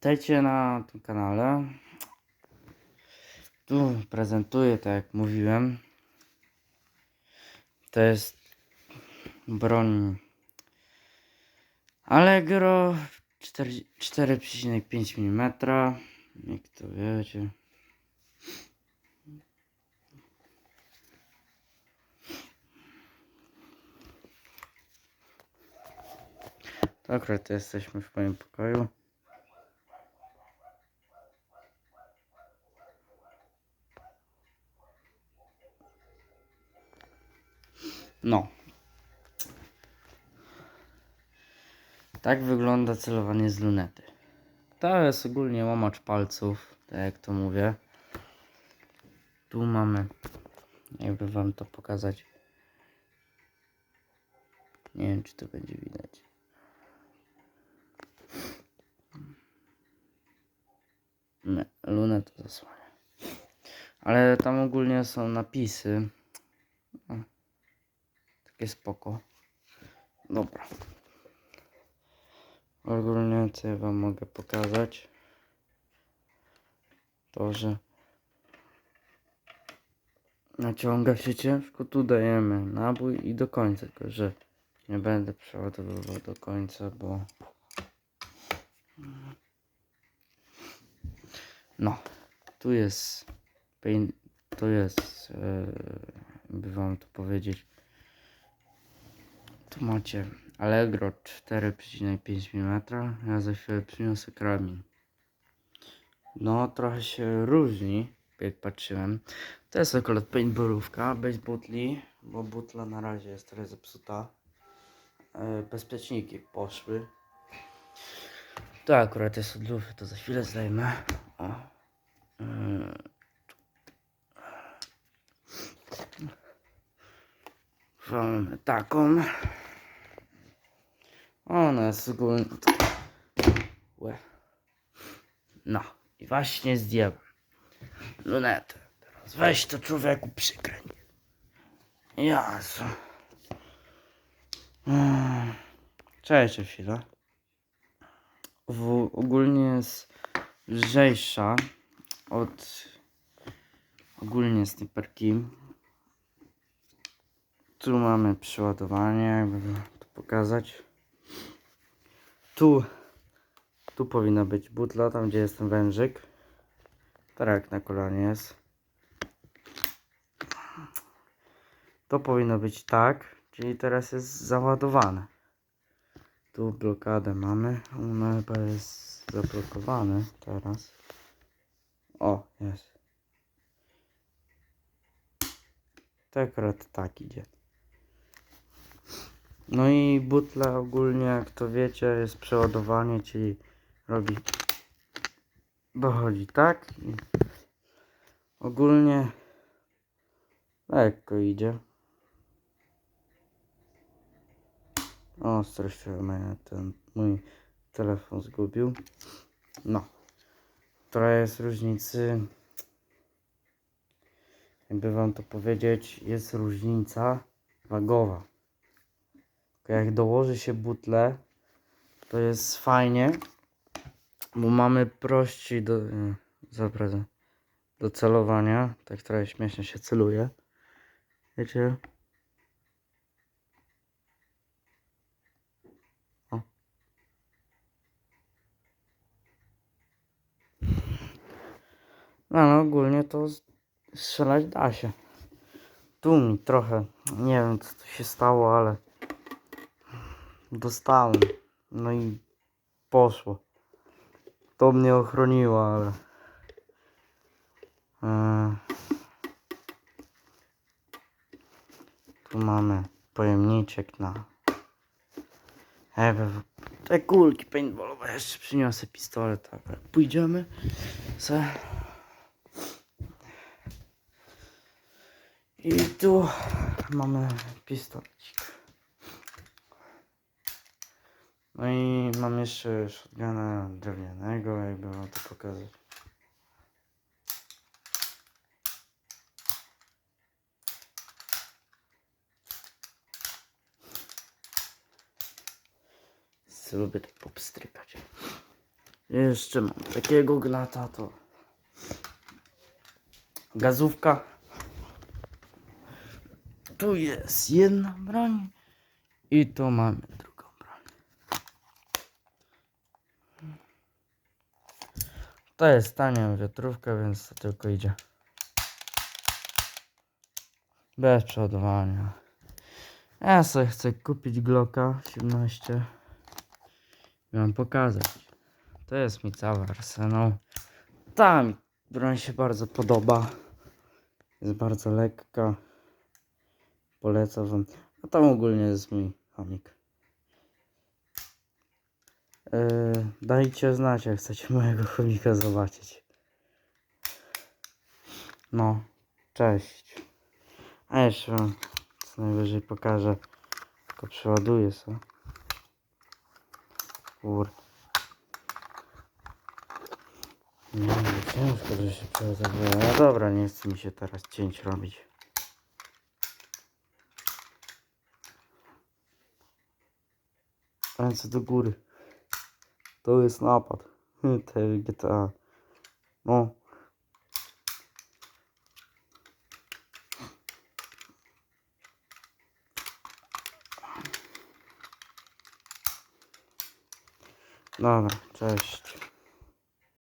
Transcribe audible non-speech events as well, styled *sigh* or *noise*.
Witajcie na tym kanale. Tu prezentuję, tak jak mówiłem. To jest broń Allegro 4 4,5 mm. Jak to wiecie. To akurat jesteśmy w moim pokoju. No. Tak wygląda celowanie z lunety. To jest ogólnie łamacz palców, tak jak to mówię. Tu mamy, jakby wam to pokazać. Nie wiem, czy to będzie widać. Nie, lunetę zasłania. Ale tam ogólnie są napisy. Takie spoko. Dobra. Ogólnie co ja wam mogę pokazać? To, że naciąga się ciężko, tu dajemy nabój i do końca, tylko że nie będę przeładowywał do końca, bo no, tu jest to jest e, by wam to powiedzieć tu macie Allegro 4,5 mm. Ja za chwilę przyniosę karabin. No, trochę się różni, jak patrzyłem. To jest akurat paintballówka, bez butli, bo butla na razie jest trochę zepsuta. E, bezpieczniki poszły. To akurat jest od lufy, to za chwilę zdejmę. O. E, Mamy taką. Ona jest ogólnie... No. I właśnie zdjąłem. Lunetę. Teraz weź to człowieku przykręć. Jezu. Mm. Czekajcie chwilę. W, ogólnie jest lżejsza od ogólnie sniperki. Tu mamy przeładowanie, jakby to pokazać. Tu, tu powinna być butla, tam gdzie jest ten wężyk. Tak na kolanie jest. To powinno być tak, czyli teraz jest załadowane. Tu blokadę mamy, ona chyba jest zablokowane teraz. O, jest. To akurat tak idzie. No i butla ogólnie, jak to wiecie, jest przeładowanie, czyli robi dochodzi tak i ogólnie lekko idzie. O, strasznie mnie ten mój telefon zgubił. No, trochę jest różnicy. Jakby wam to powiedzieć, jest różnica wagowa. Jak dołoży się butlę, to jest fajnie, bo mamy prościej do, nie, zapraszam, do celowania. Tak trochę śmiesznie się celuje. Wiecie? O. No, no ogólnie to strzelać da się. Tu mi trochę, nie wiem co tu się stało, ale dostałem. No i poszło. To mnie ochroniło, ale. Eee, tu mamy pojemniczek na. Ewe, te kulki paintballowe. Jeszcze przyniosę pistolet. Tak, pójdziemy. Se. I tu mamy pistolecik. No i mam jeszcze shotguna drewnianego, jakby wam to pokazać. Lubię tak popstrykać. Jeszcze mam takiego gnata to gazówka. Tu jest jedna broń i tu mamy drugą To jest tania wiatrówka, więc to tylko idzie. Bez przodowania. Ja sobie chcę kupić Glocka 17. I wam pokazać. To jest mi cały arsenał. Ta mi broń się bardzo podoba. Jest bardzo lekka. Polecam wam. A tam ogólnie jest mój chomik. Yy, dajcie znać, jak chcecie *laughs* mojego chomika zobaczyć. No, cześć. A jeszcze wam co najwyżej pokażę. Tylko przeładuję sobie. Kur. Nie wiem, ciężko, że się przeładowuje. No dobra, nie chce mi się teraz cięć robić. Ręce do góry. To jest napad. *laughs* Te GTA. No. Dobra, cześć.